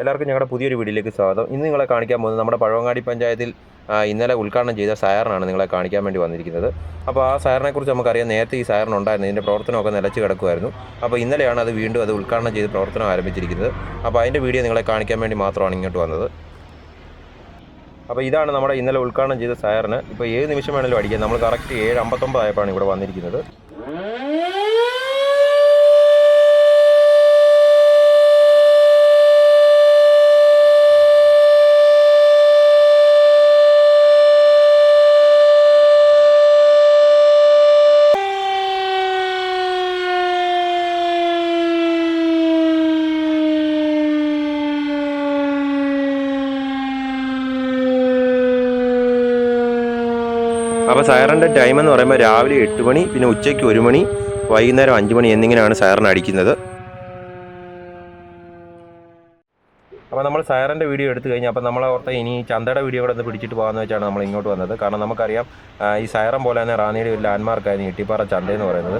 എല്ലാവർക്കും ഞങ്ങളുടെ പുതിയൊരു വീഡിയോയിലേക്ക് സ്വാഗതം. ഇന്ന് നിങ്ങളെ കാണിക്കാൻ പോകുന്നത് നമ്മുടെ പഴവങ്ങാടി പഞ്ചായത്തിൽ ഇന്നലെ ഉദ്ഘാടനം ചെയ്ത സയറിനാണ് നിങ്ങളെ കാണിക്കാൻ വേണ്ടി വന്നിരിക്കുന്നത്. അപ്പോൾ ആ സയറിനെ കുറിച്ച് നമുക്കറിയാം നേരത്തെ ഈ സയറിന് ഉണ്ടായിരുന്നു ഇതിന്റെ പ്രവർത്തനമൊക്കെ നിലച്ച് കിടക്കുമായിരുന്നു അപ്പോൾ ഇന്നലെയാണ് അത് വീണ്ടും അത് ഉദ്ഘാടനം ചെയ്ത് പ്രവർത്തനം ആരംഭിച്ചിരിക്കുന്നത്. അപ്പോൾ അതിന്റെ വീഡിയോ നിങ്ങളെ കാണിക്കാൻ വേണ്ടി മാത്രമാണ് ഇങ്ങോട്ട് വന്നത്. അപ്പോൾ ഇതാണ് നമ്മുടെ ഇന്നലെ ഉദ്ഘാടനം ചെയ്ത സയറിന്. ഇപ്പോൾ ഏത് നിമിഷം വേണമെങ്കിലും അടിക്കാം. നമ്മൾ കറക്റ്റ് ഏഴ് അമ്പത്തൊമ്പതായപ്പോഴാണ് ഇവിടെ വന്നിരിക്കുന്നത്. അപ്പോൾ സയറിന്റെ ടൈം എന്ന് പറയുമ്പോൾ രാവിലെ എട്ട് മണി പിന്നെ ഉച്ചയ്ക്ക് ഒരു മണി വൈകുന്നേരം അഞ്ച് മണി എന്നിങ്ങനെയാണ് സയറിന് അടിക്കുന്നത്. അപ്പോൾ നമ്മൾ സയറിന്റെ വീഡിയോ എടുത്തു കഴിഞ്ഞാൽ അപ്പോൾ നമ്മളെ ഓർത്ത ഇനി ചന്തയുടെ വീഡിയോ കൂടെ ഒന്ന് പിടിച്ചിട്ട് പോകാമെന്ന് വെച്ചാണ് നമ്മൾ ഇങ്ങോട്ട് വന്നത്. കാരണം നമുക്കറിയാം ഈ സയറം പോലെ തന്നെ റാന്നിയുടെ ഒരു ലാൻഡ്മാർക്കായിരുന്നു ഈട്ടിപ്പാറ ചന്ത എന്ന് പറയുന്നത്.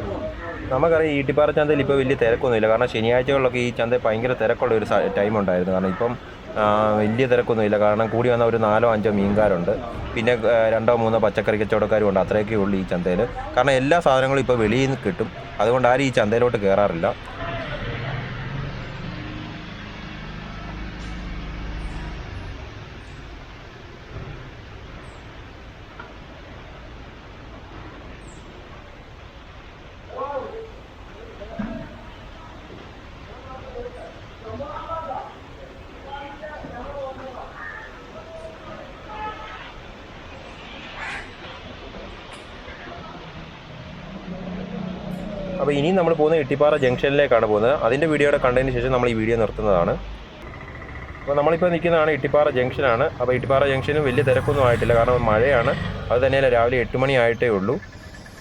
നമുക്കറിയാം ഈട്ടിപ്പാറ ചന്തയിൽ ഇപ്പോൾ വലിയ തിരക്കൊന്നുമില്ല. കാരണം ശനിയാഴ്ചകളിലൊക്കെ ഈ ചന്ത ഭയങ്കര തിരക്കുള്ള ഒരു ടൈം ഉണ്ടായിരുന്നു. കാരണം ഇപ്പം വലിയ തിരക്കൊന്നുമില്ല. കാരണം കൂടി വന്ന ഒരു നാലോ അഞ്ചോ മീൻകാരുണ്ട്. പിന്നെ രണ്ടോ മൂന്നോ പച്ചക്കറി കച്ചവടക്കാരും ഉണ്ട്. അത്രയൊക്കെ ഉള്ളൂ ഈ ചന്തയിൽ കാരണം എല്ലാ സാധനങ്ങളും ഇപ്പോൾ വെളിയിൽ നിന്ന് കിട്ടും. അതുകൊണ്ട് ആരും ഈ ചന്തയിലോട്ട് കയറാറില്ല അപ്പോൾ ഇനിയും നമ്മൾ പോകുന്നത് ഇട്ടിപ്പാറ ജംഗ്ഷനിലേക്കാണ് പോകുന്നത്. അതിന്റെ വീഡിയോയുടെ കണ്ടതിന് ശേഷം നമ്മൾ ഈ വീഡിയോ നിർത്തുന്നതാണ്. അപ്പോൾ നമ്മളിപ്പോൾ നിൽക്കുന്നതാണ് ഇട്ടിപ്പാറ ജംഗ്ഷനാണ്. അപ്പോൾ ഇട്ടിപ്പാറ ജംഗ്ഷനും വലിയ തിരക്കൊന്നും ആയിട്ടില്ല. കാരണം മഴയാണ്. അത് തന്നെയല്ല രാവിലെ എട്ട് മണി ആയിട്ടേ ഉള്ളൂ.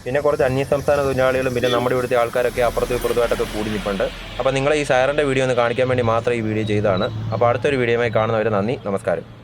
പിന്നെ കുറച്ച് അന്യസംസ്ഥാന തൊഴിലാളികളും പിന്നെ നമ്മുടെ ഇവിടുത്തെ ആൾക്കാരൊക്കെ അപ്പുറത്തും ഇപ്പുറത്തുമായിട്ടൊക്കെ കൂടി നിൽപ്പുണ്ട് അപ്പോൾ നിങ്ങളെ ഈ സാറിന്റെ വീഡിയോ ഒന്ന് കാണിക്കാൻ വേണ്ടി മാത്രം ഈ വീഡിയോ ചെയ്തതാണ്. അപ്പോൾ അടുത്തൊരു വീഡിയോയുമായി കാണുന്നവരെ നന്ദി നമസ്കാരം.